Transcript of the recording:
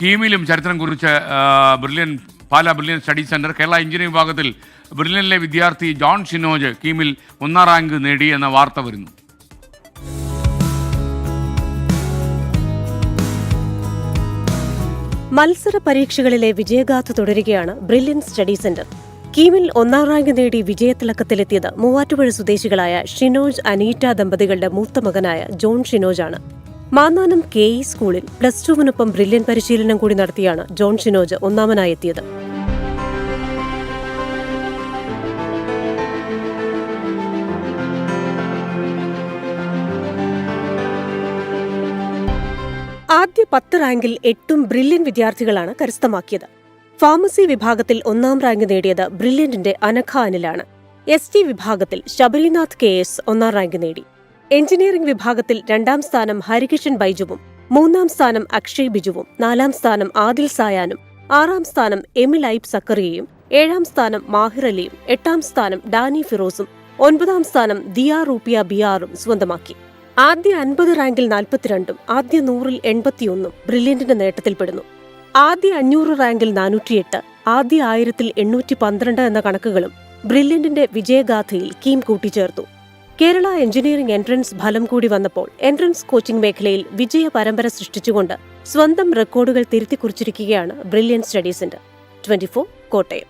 കീമിലും ചരിത്രം കുറിച്ച് Brilliant Pala Brilliant study centre Kerala engineering വിഭാഗത്തിൽ ബ്രില്യനിലെ വിദ്യാർത്ഥി ജോൺ ഷിനോജ് കീമിൽ ഒന്നാം റാങ്ക് നേടി എന്ന വാർത്ത വരുന്നു. മത്സര പരീക്ഷകളിലെ വിജയഗാഥ തുടരുകയാണ് ബ്രില്യൻ സ്റ്റഡി സെന്റർ കീമിൽ ഒന്നാം റാങ്ക് നേടി വിജയത്തിളക്കത്തിലെത്തിയത് മൂവാറ്റുപുഴ സ്വദേശികളായ ഷിനോജ് അനീറ്റ ദമ്പതികളുടെ മൂത്ത മകനായ ജോൺ ഷിനോജാണ്. മാന്നാനം കെ ഇ സ്കൂളിൽ പ്ലസ് ടുവിനൊപ്പം ബ്രില്യൻ പരിശീലനം കൂടി നടത്തിയാണ് ജോൺ ഷിനോജ് ഒന്നാമനായെത്തിയത്. ആദ്യ പത്ത് റാങ്കിൽ എട്ടും ബ്രില്യൻ വിദ്യാർത്ഥികളാണ് കരസ്ഥമാക്കിയത്. ഫാർമസി വിഭാഗത്തിൽ ഒന്നാം റാങ്ക് നേടിയത് ബ്രില്യന്റിന്റെ അനഖ അനിലാണ്. എസ് ടി വിഭാഗത്തിൽ ശബരിനാഥ് കെ എസ് ഒന്നാം റാങ്ക് നേടി. എഞ്ചിനീയറിംഗ് വിഭാഗത്തിൽ രണ്ടാം സ്ഥാനം ഹരികിഷൻ ബൈജുവും മൂന്നാം സ്ഥാനം അക്ഷയ് ബിജുവും നാലാം സ്ഥാനം ആദിൽ സായാനും ആറാം സ്ഥാനം എമിൽ ഐബ് സക്കറിയയും ഏഴാം സ്ഥാനം മാഹിർ അലിയും എട്ടാം സ്ഥാനം ഡാനി ഫിറോസും ഒൻപതാം സ്ഥാനം ദിയാ റൂപ്പിയ ബിയാറും സ്വന്തമാക്കി. ആദ്യ അൻപത് റാങ്കിൽ നാൽപ്പത്തിരണ്ടും ആദ്യ നൂറിൽ എൺപത്തിയൊന്നും ബ്രില്യന്റിന്റെ നേട്ടത്തിൽപ്പെടുന്നു. ആദ്യ അഞ്ഞൂറ് റാങ്കിൽ നാനൂറ്റിയെട്ട് ആദ്യ ആയിരത്തിൽ എണ്ണൂറ്റി പന്ത്രണ്ട് എന്ന കണക്കുകളും ബ്രില്യന്റിന്റെ വിജയഗാഥയിൽ കീം കൂട്ടിച്ചേർത്തു. കേരള എഞ്ചിനീയറിംഗ് എൻട്രൻസ് ഫലം കൂടി വന്നപ്പോൾ എൻട്രൻസ് കോച്ചിംഗ് മേഖലയിൽ വിജയ പരമ്പര സൃഷ്ടിച്ചുകൊണ്ട് സ്വന്തം റെക്കോർഡുകൾ തിരുത്തിക്കുറിച്ചിരിക്കുകയാണ് ബ്രില്യൻ സ്റ്റഡീസിന്റെ ട്വന്റി കോട്ടയം.